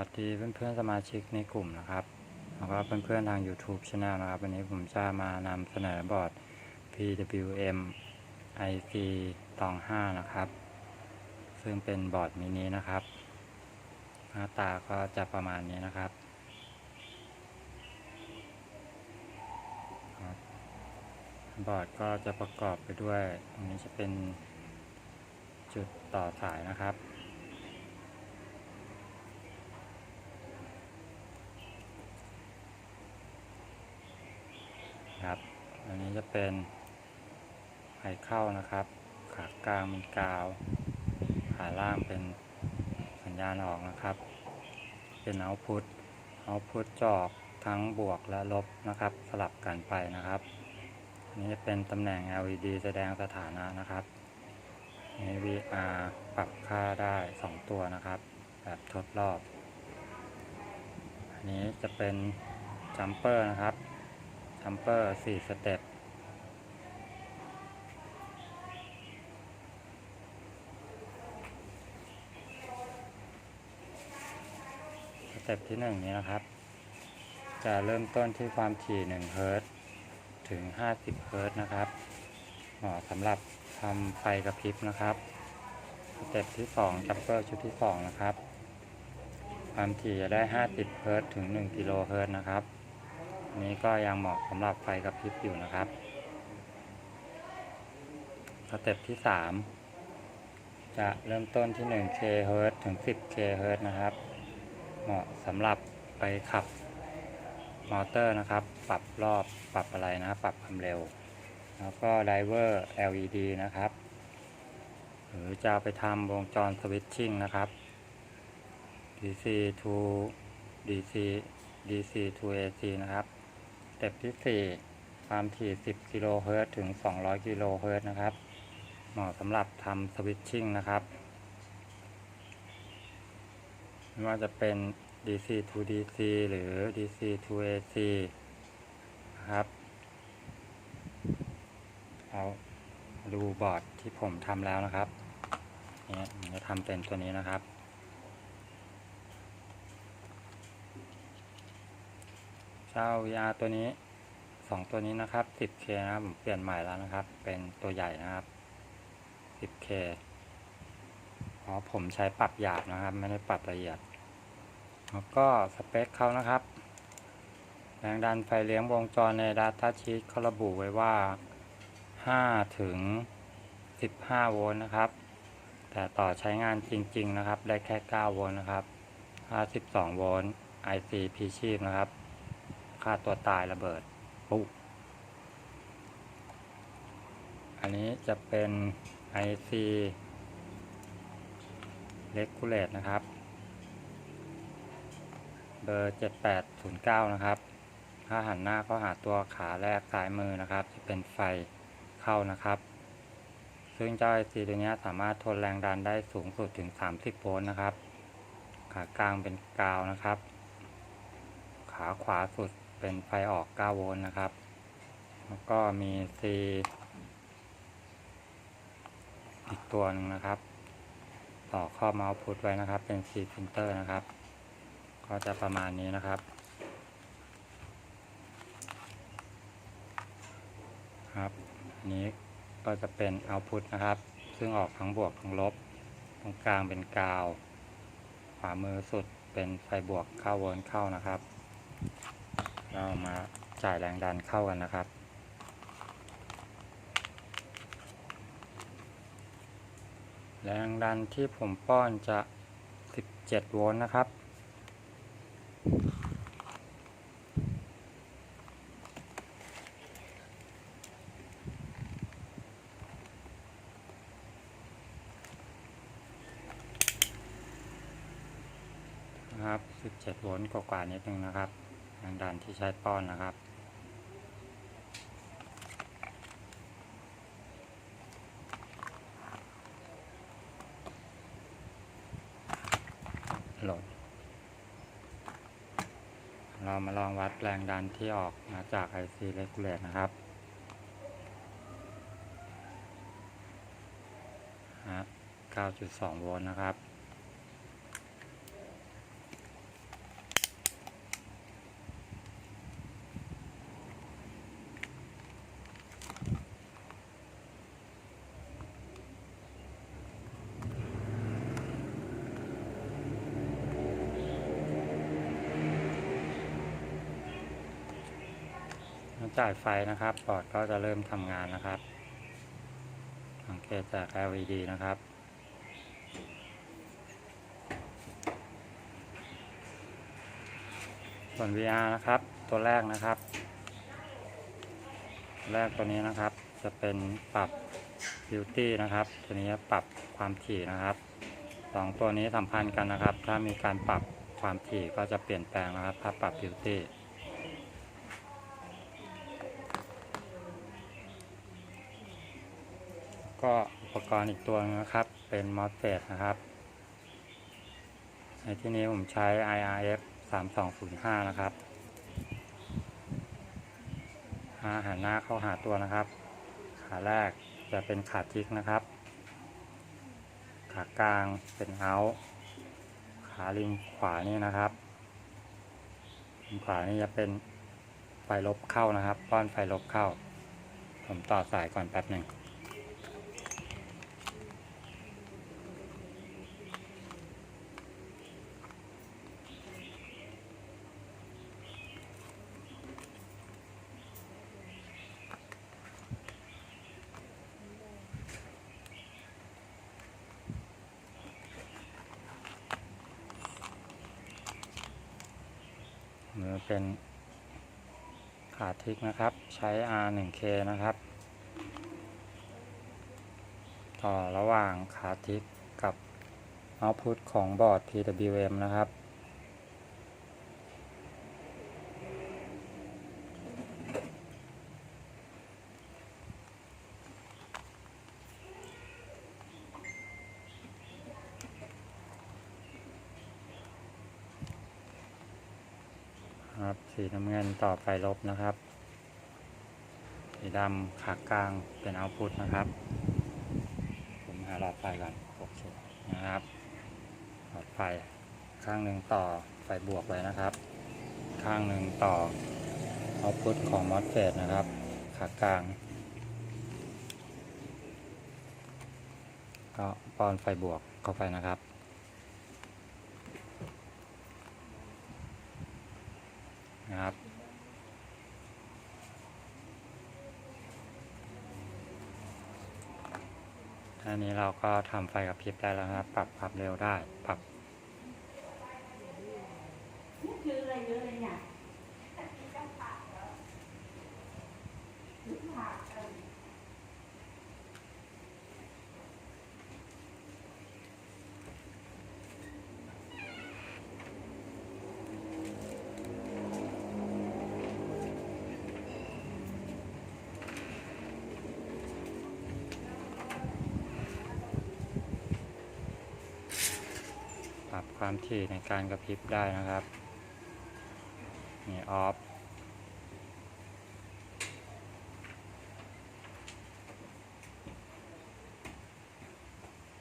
วัสดีเพื่อนๆสมาชิกในกลุ่มนะครับแล้วก็เพื่อนๆทาง YouTube Channel นะครับ วันนี้ผมจะมานำเสนอบอร์ด PWM IC ตอง5นะครับ ซึ่งเป็นบอร์ดมินินะครับ หน้าตาก็จะประมาณนี้นะครับ บอร์ดก็จะประกอบไปด้วยตรงนี้จะเป็นจุดต่อสายนะครับ อันนี้จะเป็นไขเข้านะครับ ขากลางเป็นกาว ขาล่างเป็นสัญญาณออกนะครับ เป็นเอาพุทเอาพุทจอกทั้งบวกและลบนะครับ สลับกันไปนะครับอันนี้จะเป็นตำแหน่ง LED แสดงสถานะนะครับมี VR ปรับค่าได้ 2 ตัวนะครับ แบบทดรอบ อันนี้จะเป็นจัมเปอร์นะครับ จัมเปอร์4สเต็ปสเต็ปที่1นี้นะครับ จะเริ่มต้นที่ความถี่1เฮิรตซ์ถึง50เฮิรตซ์นะครับเหมาะสำหรับทำไฟกระพริบนะครับสเต็ปที่2จัมเปอร์ชุดที่2นะครับ ความถี่จะได้ 50 เฮิรตซ์ถึง 1 กิโลเฮิรตซ์นะครับ นี้ก็ยังเหมาะสำหรับไฟกระพริบอยู่นะครับสเต็ปที่ 3 จะเริ่มต้นที่ 1K เฮิรตซ์ถึง 10K เฮิรตซ์นะครับ เหมาะสำหรับไปขับมอเตอร์นะครับ ปรับรอบปรับอะไรนะครับปรับความเร็ว แล้วก็ไดเวอร์ LED นะครับ หรือจะไปทำวงจรสวิตชิ่งนะครับ DC to DC DC to AC นะครับ เต็ปที่ 4 ความถี่ 10 กิโลเฮิรตซ์ถึง 200 กิโลเฮิรตซ์นะครับ เหมาะสำหรับทำสวิตชิ่งนะครับ ไม่ว่าจะเป็น DC to DC หรือ DC to AC นะครับเอาดูบอร์ดที่ผมทำแล้วนะครับ เนี่ยผมจะทำเป็นตัวนี้นะครับ เจ้า VR ตัวนี้สองตัวนี้นะครับ 10K นะครับผมเปลี่ยนใหม่แล้วนะครับ เป็นตัวใหญ่นะครับ 10K เพราะผมใช้ปรับหยาบนะครับ ไม่ได้ปรับละเอียด แล้วก็สเปคเขานะครับ แรงดันไฟเลี้ยงวงจรใน Data Sheet เขาระบุไว้ว่า 5 ถึง 15 โวลต์นะครับ แต่ต่อใช้งานจริง ๆ นะครับ ได้แค่ 9 โวลต์นะครับ 52 โวลต์ IC พีชีพนะครับ ค่าตัวตายระเบิดปุ๊บอันนี้จะเป็น IC Regulate นะครับ เบอร์ 7809 นะครับ ถ้าหันหน้าก็หาตัวขาแรกซ้ายมือนะครับ จะเป็นไฟเข้านะครับ ซึ่งเจ้า IC ตัวนี้สามารถทนแรงดันได้สูงสุดถึง 30 โวลต์นะครับ ขากลางเป็นกาวนะครับ ขาขวาสุด เป็นไฟออก 9 โวลต์นะครับ แล้วก็มี C อีกตัวหนึ่งนะครับ ต่อข้อเมาส์พุทไว้นะครับ เป็น C printer นะครับ ก็จะประมาณนี้นะครับครับอันนี้ก็จะเป็นเอาพุทนะครับ ซึ่งออกทั้งบวกทั้งลบ ตรงกลางเป็นกาว ขวามือสุดเป็นไฟบวกเข้าวนเข้านะครับ เรามาจ่ายแรงดันเข้ากันนะครับ แรงดันที่ผมป้อนจะ 17 โวลต์นะครับนะครับ 17 โวลต์กว่าๆนิดนึงนะครับ แรงดันที่ใช้ป้อนนะครับ โหลด เรามาลองวัดแรงดันที่ออกมาจาก IC Regulate นะครับฮะ9.2 โวลต์นะครับ จ่ายไฟนะครับบอดก็จะเริ่มทำงานนะครับ สังเกตจาก LED นะครับส่วน VR นะครับ ตัวแรกนะครับ แรกตัวนี้นะครับ จะเป็นปรับ Beauty นะครับ ตัวนี้ปรับความถี่นะครับสองตัวนี้สัมพันธ์กันนะครับ ถ้ามีการปรับความถี่ก็จะเปลี่ยนแปลงนะครับ ถ้าปรับ Beauty ก็อุปกรณ์อีกตัวนึงนะครับ เป็น MOSFET นะครับ ในที่นี้ผมใช้ IRF 3205 นะครับหาหันหน้าเข้าหาตัวนะครับ ขาแรกจะเป็นขาทิกนะครับ ขากลางเป็นเอาขาริมขวานี่นะครับริมขวานี่จะเป็นไฟลบเข้านะครับป้อนไฟลบเข้า ผมต่อสายก่อนแป๊บหนึ่ง มือเป็น ลิกนะครับ ใช้ R1K นะครับ ต่อระหว่างขาทิกกับเอาพุตของบอร์ด PWM นะครับ ครับ สีน้ำเงินต่อไฟลบนะครับ สีดำขากลางเป็นเอาพุตนะครับ ผมหาหลอดไฟก่อนโอเคนะครับ หลอดไฟข้างหนึ่งต่อไฟบวกไว้นะครับ ข้างหนึ่งต่อเอาพุตของมอสเฟตนะครับ ขากลาง ก็ป้อนไฟบวกเข้าไปนะครับท่า นี้เราก็ทำไฟกับพริบได้แล้วนะครับ ปรับความเร็วได้ ปรับ คืออะไรเยอะเลยเนี่ย ปรับ ความถี่ในการกระพริบได้นะครับนี่ออฟ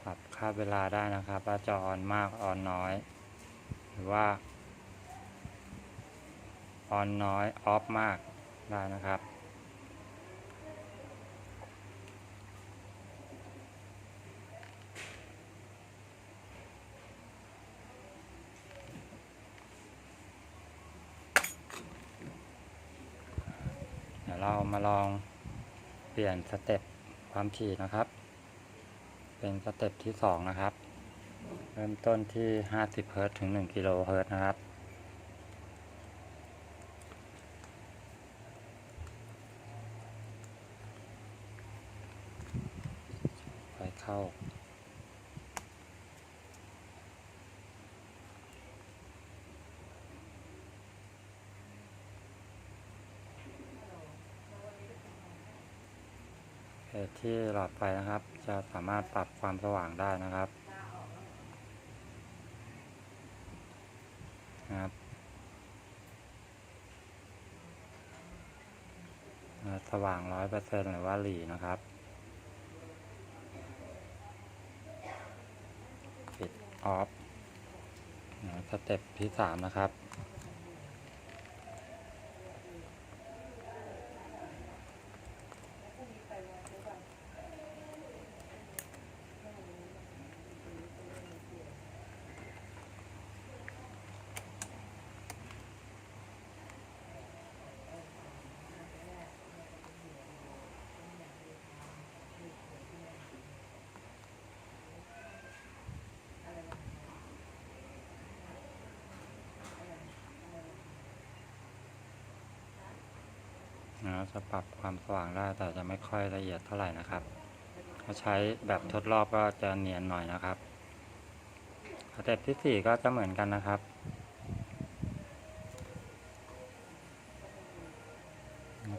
ปรับค่าเวลาได้นะครับ ว่าจะออนมากออนน้อย หรือว่าออนน้อยออฟมากได้นะครับ เดี๋ยวเรามาลอง เปลี่ยนสเต็ปความถี่นะครับ เป็นสเต็ปที่สองนะครับ เริ่มต้นที่ 50เฮิรตถึง 1กิโลเฮิรตนะครับ ไปเข้า ที่หลอดไฟนะครับ จะสามารถปรับความสว่างได้นะครับนะครับสว่างร้อยเปอร์เซ็นหรือว่าหลีนะครับ ปิดออฟสเต็ปที่สามนะครับ จะปรับความสว่างได้แต่จะไม่ค่อยละเอียดเท่าไหร่นะครับ ถ้าใช้แบบทดรอบก็จะเนียนหน่อยนะครับสเต็ปที่สี่ก็จะเหมือนกันนะครับ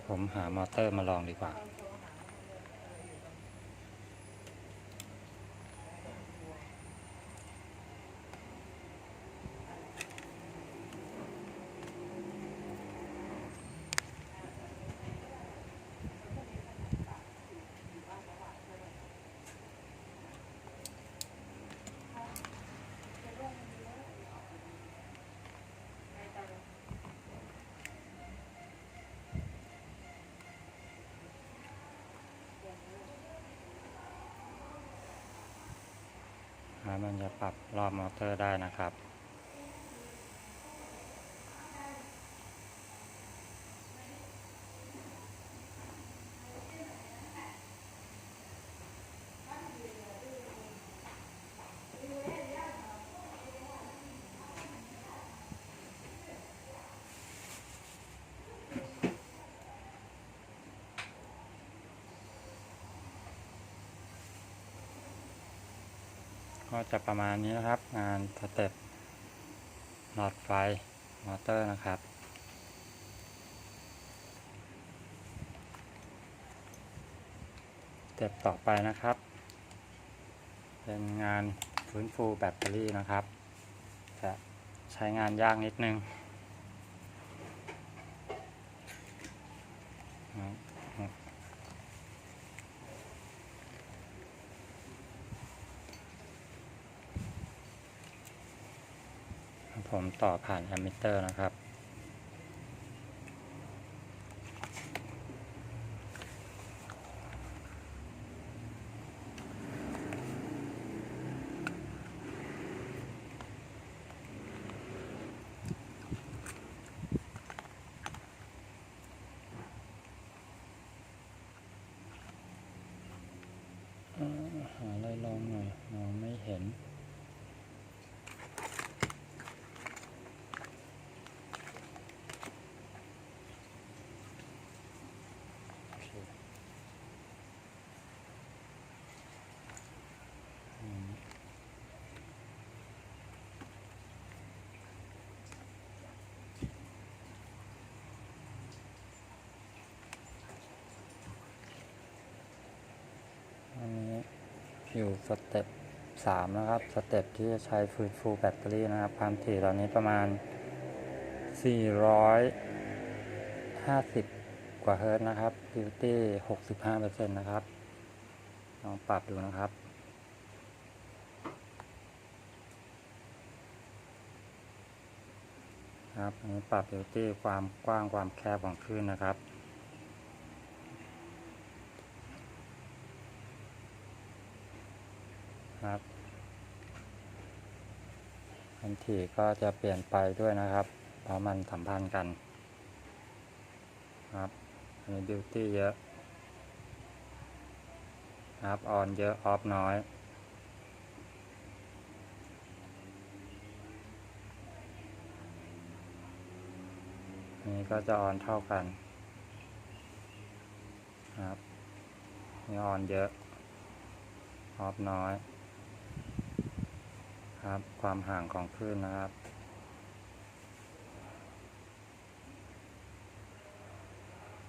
ผมหามอเตอร์มาลองดีกว่า มันจะปรับรอบมอเตอร์ได้นะครับ ก็จะประมาณนี้นะครับ งานสเต็ปหลอดไฟมอเตอร์นะครับ สเต็ปต่อไปนะครับ เป็นงานฟื้นฟูแบตเตอรี่นะครับ จะใช้งานยากนิดนึง ผมต่อผ่านแอมมิเตอร์นะครับ เอ่อหาอะไรลองหน่อยมองไม่เห็น โอเคอืมอันนี้ อยู่สเต็ปสามนะครับ สเต็ปที่จะใช้ฟื้นฟูแบตเตอรี่นะครับ ความถี่ตอนนี้ประมาณ 450 กว่าเฮิร์ตนะครับ Beauty 65%นะครับ ลองปรับดูนะครับครับอันนี้ปรับ Beauty ความกว้างความแคบของคลื่นนะครับครับ ความถี่ก็จะเปลี่ยนไปด้วยนะครับเพราะมันสัมพันธ์กันครับอันนี้ Beauty เยอะครับออนเยอะออฟน้อยนนี้ก็จะออนเท่ากันครับนี่ออนเยอะออฟน้อย ครับ ความห่างของคลื่นนะครับ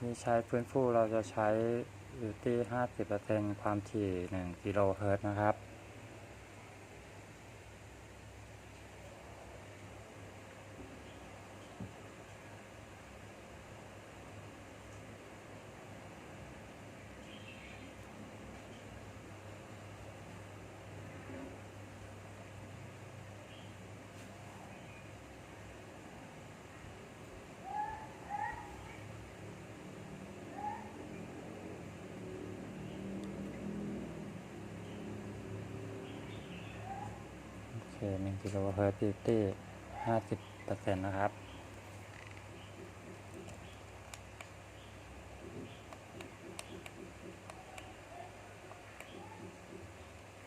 นี่ใช้พื้นฟูเราจะใช้อยู่ที่ 50%ความถี่ 1 กิโลเฮิรตซ์นะครับ กิโลเฮิร์ตซ์บิวตี้50%นะครับ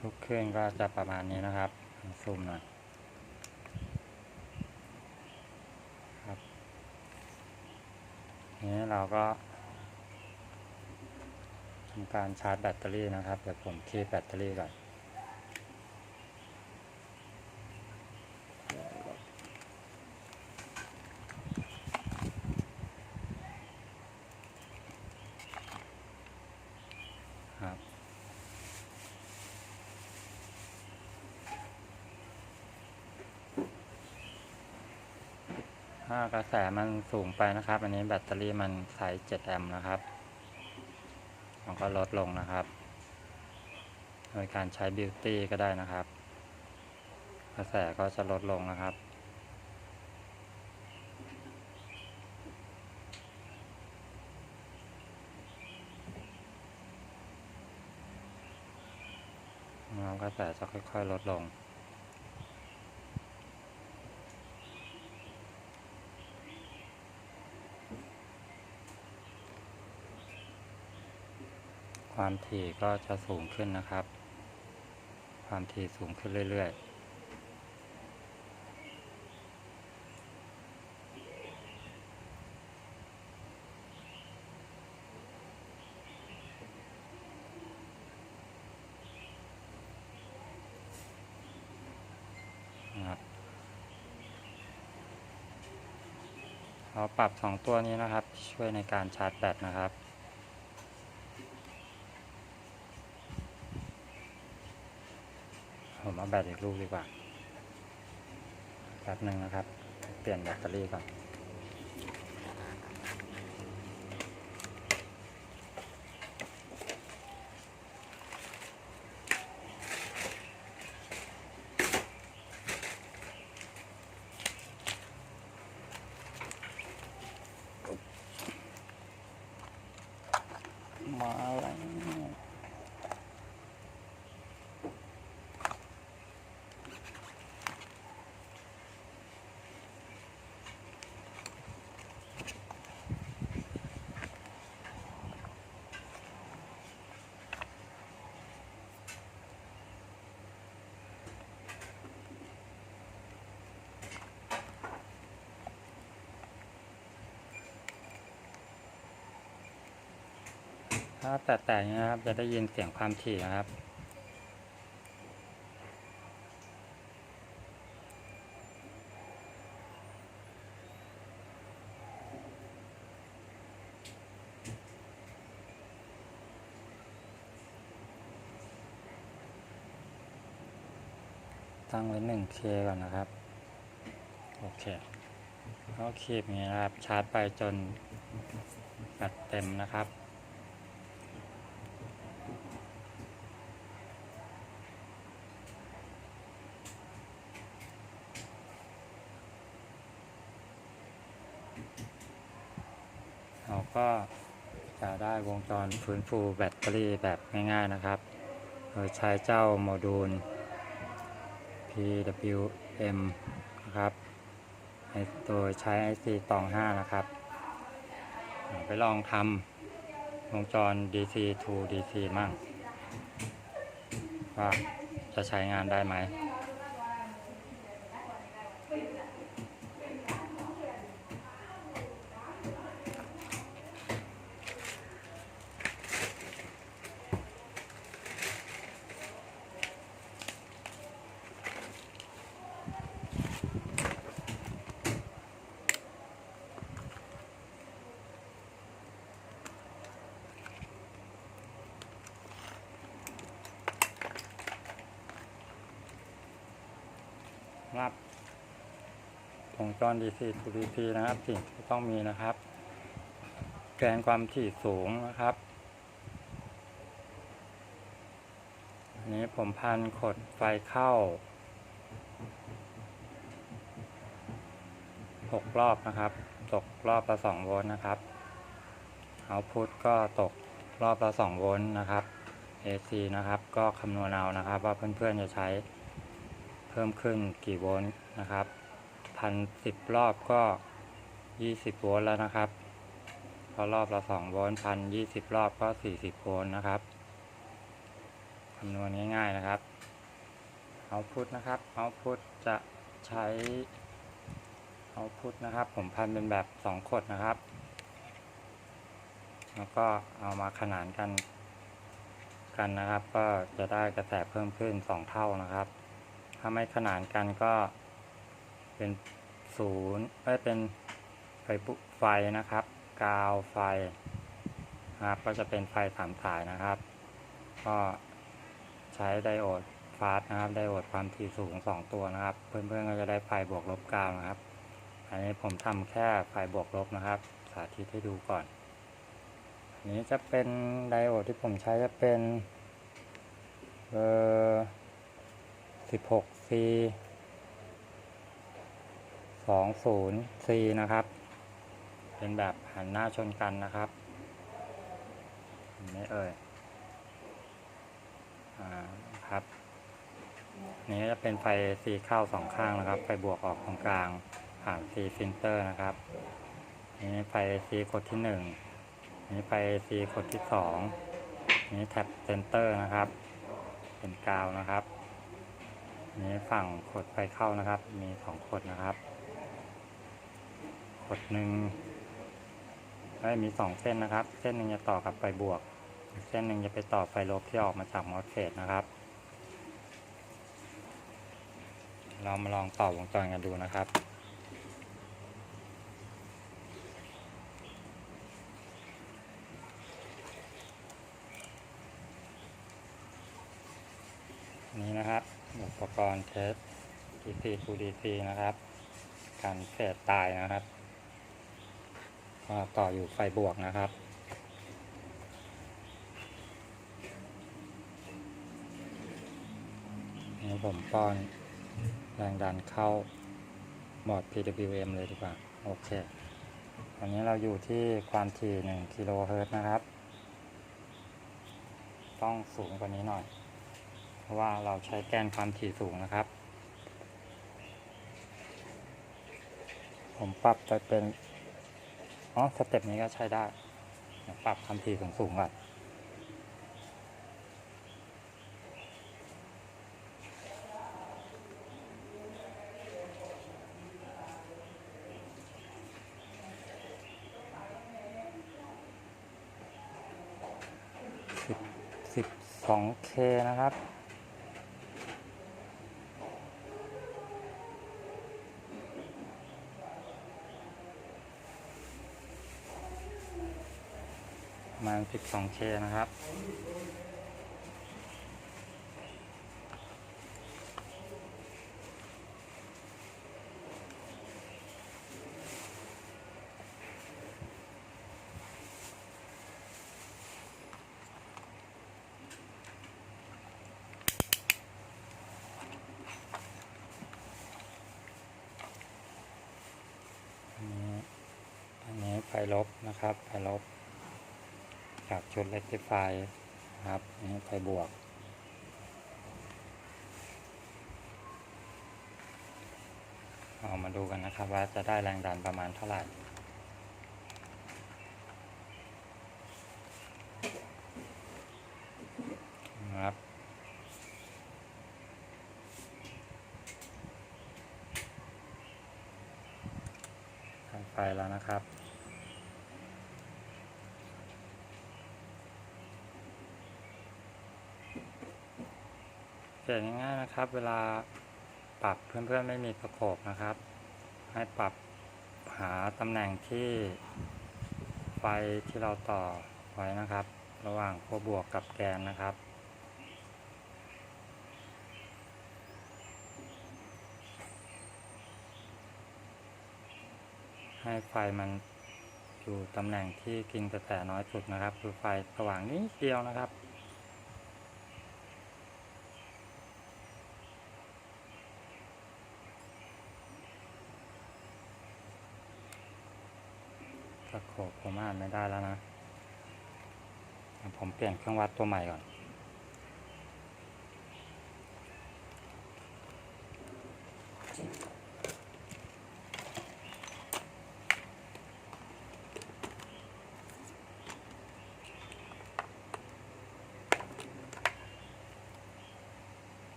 ทุกเครื่องก็จะประมาณนี้นะครับซูมหน่อยครับนี้เราก็ทำการชาร์จแบตเตอรี่นะครับ เดี๋ยวผมคีบแบตเตอรี่ก่อน กระแสมันสูงไปนะครับ อันนี้แบตเตอรี่มันใช้7แอมป์นะครับมันก็ลดลงนะครับ โดยการใช้บิวตี้ก็ได้นะครับ กระแสก็จะลดลงนะครับแล้วกระแสจะค่อยๆ ลดลง ความถี่ก็จะสูงขึ้นนะครับ ความถี่สูงขึ้นเรื่อยๆนะครับเราปรับสองตัวนี้นะครับ ช่วยในการชาร์จแบตนะครับ ผมเอา แบตอีกลูกดีกว่าแป๊บหนึ่งนะครับ เปลี่ยนแบตเตอรี่ก่อน มาแล้ว ถ้าแตะๆอย่างนี้นะครับจะได้ยินเสียงความถี่นะครับ ตั้งไว้ 1K ก่อนนะครับ โอเคก็คีบอย่างนี้นะครับ ชาร์จไปจนแบตเต็มนะครับ ก็จะได้วงจรฟื้นฟูแบตเตอรี่แบบง่ายๆนะครับ โดยใช้เจ้าโมดูล PWM นะครับโดยใช้ IC ตอง 5 นะครับ ไปลองทำวงจร DC to DC มั่งว่าจะใช้งานได้ไหม ร DC to DC นะครับ สิ่งที่ต้องมีนะครับ แกนความถี่สูงนะครับอันนี้ผมพันขดไฟเข้า 6 รอบนะครับ ตกรอบละ 2 โวลต์นะครับเอาพุทก็ตกรอบละ 2 โวลต์นะครับ AC นะครับ ก็คำนวณเอานะครับ ว่าเพื่อนๆจะใช้เพิ่มขึ้นกี่โวลต์นะครับ พันสิบรอบก็ยี่สิบโวลต์แล้วนะครับพอรอบละสองโวลต์พันยี่สิบรอบก็สี่สิบโวลต์นะครับคำนวณง่ายๆนะครับเอาพุทนะครับเอาพุทจะใช้เอาพุทนะครับ ผมพันเป็นแบบสองขดนะครับ แล้วก็เอามาขนานกันกันนะครับ ก็จะได้กระแสเพิ่มขึ้น2เท่านะครับ ถ้าไม่ขนานกันก็ เป็นศูนย์เอ้ยเป็นไฟไฟนะครับ กาวไฟนะครับก็จะเป็นไฟสามสายนะครับ ก็ใช้ไดโอดฟาส์นะครับ ไดโอดความถี่สูง2ตัวนะครับ เพื่อนๆก็จะได้ไฟบวกลบกาวนะครับ อันนี้ผมทำแค่ไฟบวกลบนะครับ สาธิตให้ดูก่อน อันนี้จะเป็นไดโอดที่ผมใช้จะเป็นเบอร์ 16C 20C นะครับ เป็นแบบหันหน้าชนกันนะครับนไหมเอ่ยอ่าครับนี้จะเป็นไฟ C เข้าสองข้างนะครับ ไฟบวกออกตรงกลางผ่าน C ฟิลเตอร์นะครับนี้ไฟ C กดที่หนึ่งนี้ไฟ C กดที่สองนี้แท็บเซนเตอร์นะครับ เป็นกาวนะครับนี้ฝั่งกดไฟเข้านะครับ มีสองกดนะครับ ดหนึ่งเอ้มีสองเส้นนะครับ เส้นหนึ่งจะต่อกับไฟบวก เส้นหนึ่งจะไปต่อไฟลบที่ออกมาจากมอสเฟตนะครับ เรามาลองต่อวงจรกันดูนะครับนี่นะครับอุปกรณ์เทส DC to DC นะครับ การเฟสตายนะครับ ก็ต่ออยู่ไฟบวกนะครับ นี่ผมป้อนแรงดันเข้าโหมด PWM เลยดีกว่า โอเค ตอนนี้เราอยู่ที่ความถี่1กิโลเฮิรตซ์นะครับ ต้องสูงกว่านี้หน่อย เพราะว่าเราใช้แกนความถี่สูงนะครับ ผมปรับไปเป็น อ๋อสเต็ปนี้ก็ใช้ได้ปรับความถี่สูงสูงๆก่อนสิบสิบสองเคนะครับ ประมาณสิบสองเคนะครับ อันนี้ไฟลบนะครับไฟลบ จากชุด rectify นะครับนี่ไฟบวก เอามาดูกันนะครับว่าจะได้แรงดันประมาณเท่าไหร่ นะครับ ให้ไฟแล้วนะครับ เขียนง่ายๆนะครับ เวลาปรับเพื่อนๆไม่มีสโคปนะครับ ให้ปรับหาตำแหน่งที่ไฟที่เราต่อไว้นะครับ ระหว่างขั้วบวกกับแกนนะครับให้ไฟมันอยู่ตำแหน่งที่กินกระแสน้อยสุดนะครับ คือไฟสว่างนิดเดียวนะครับ สโคป ผมอ่านไม่ได้แล้วนะ ผมเปลี่ยนเครื่องวัดตัวใหม่ก่อน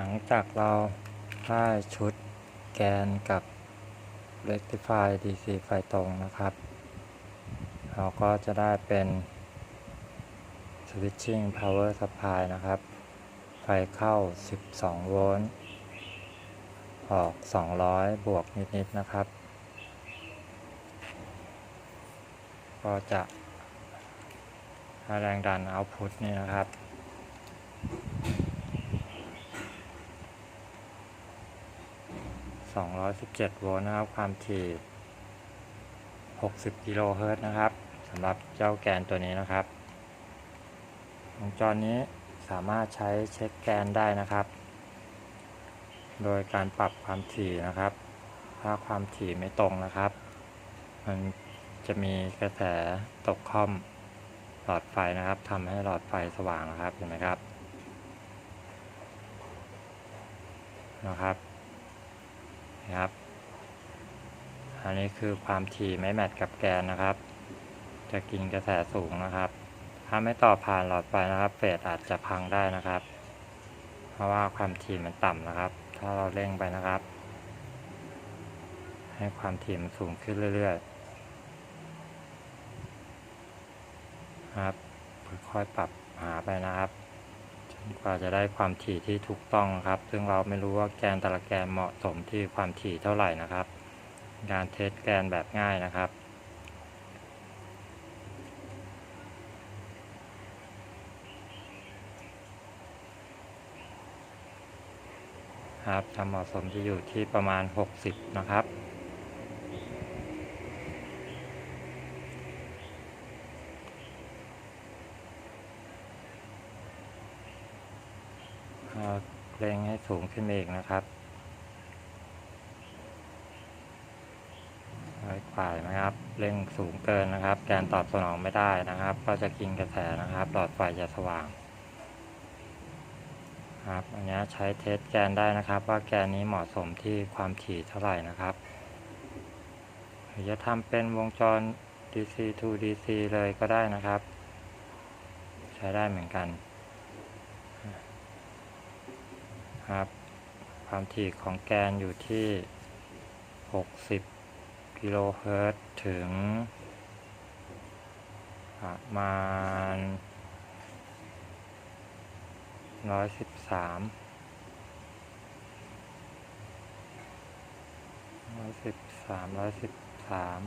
หลังจากเราได้ชุดแกนกับ Rectify DC ไฟตรงนะครับ เราก็จะได้เป็น Switching Power Supply นะครับ ไฟเข้า 12 โวลต์ออก 200 บวกนิด ๆ นะครับ ก็จะให้แรงดันเอาพุทนี่นะครับ 217 โวลต์นะครับ ความถี่ 60 กิโลเฮิรตซ์นะครับสำหรับเจ้าแกนตัวนี้นะครับ วงจรนี้สามารถใช้เช็คแกนได้นะครับ โดยการปรับความถี่นะครับ ถ้าความถี่ไม่ตรงนะครับ มันจะมีกระแสตกค่อมหลอดไฟนะครับทำให้หลอดไฟสว่างนะครับเห็นไหมครับนะครับ นะครับ อันนี้คือความถี่ไม่แมทกับแกนนะครับ จะกินกระแสสูงนะครับ ถ้าไม่ต่อผ่านหลอดไฟนะครับเฟสอาจจะพังได้นะครับ เพราะว่าความถี่มันต่ำนะครับ ถ้าเราเร่งไปนะครับ ให้ความถี่มันสูงขึ้นเรื่อยๆ ครับค่อยๆปรับหาไปนะครับ กว่าจะได้ความถี่ที่ถูกต้องครับ ซึ่งเราไม่รู้ว่าแกนแต่ละแกนเหมาะสมที่ความถี่เท่าไหร่นะครับการเทสแกนแบบง่ายนะครับครับจะเหมาะสมจะอยู่ที่ประมาณ 60 นะครับ เอาเร่งให้สูงขึ้นมาอีกนะครับร้อยกว่านะครับ เร่ง สูงเกินนะครับ แกนตอบสนองไม่ได้นะครับ ก็จะกินกระแสนะครับ หลอดไฟจะสว่างครับอันนี้ใช้เทสแกนได้นะครับ ว่าแกนนี้เหมาะสมที่ความถี่เท่าไหร่นะครับหรือจะทำเป็นวงจร DC to DC เลยก็ได้นะครับ ใช้ได้เหมือนกันครับ ความถี่ของแกนอยู่ที่ 60 กิโลเฮิรตถึง ประมาณร้อยสิบสามร้อยสิบสามร้อยสิบสาม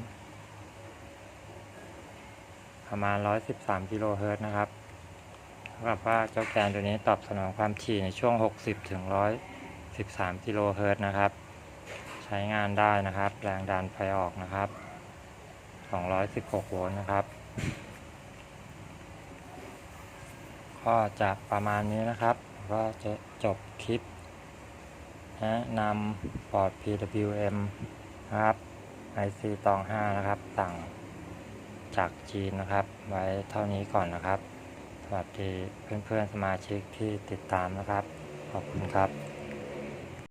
ประมาณร้อยสิบสามกิโลเฮิรตนะครับเท่ากับว่าเจ้าแกนตัวนี้ตอบสนองความถี่ในช่วงหกสิบถึงร้อยสิบสามกิโลเฮิรตนะครับ ช้งานได้นะครับ แรงดันไฟออกนะครับสองร้อยสิบหกโวลต์นะครับ ก็จะประมาณนี้นะครับ ก็จะจบคลิปแนะนำปอร์ด PWM นะครับ IC ตอง 5 นะครับ สั่งจากจีนนะครับ ไว้เท่านี้ก่อนนะครับ สวัสดีเพื่อนๆสมาชิกที่ติดตามนะครับ ขอบคุณครับ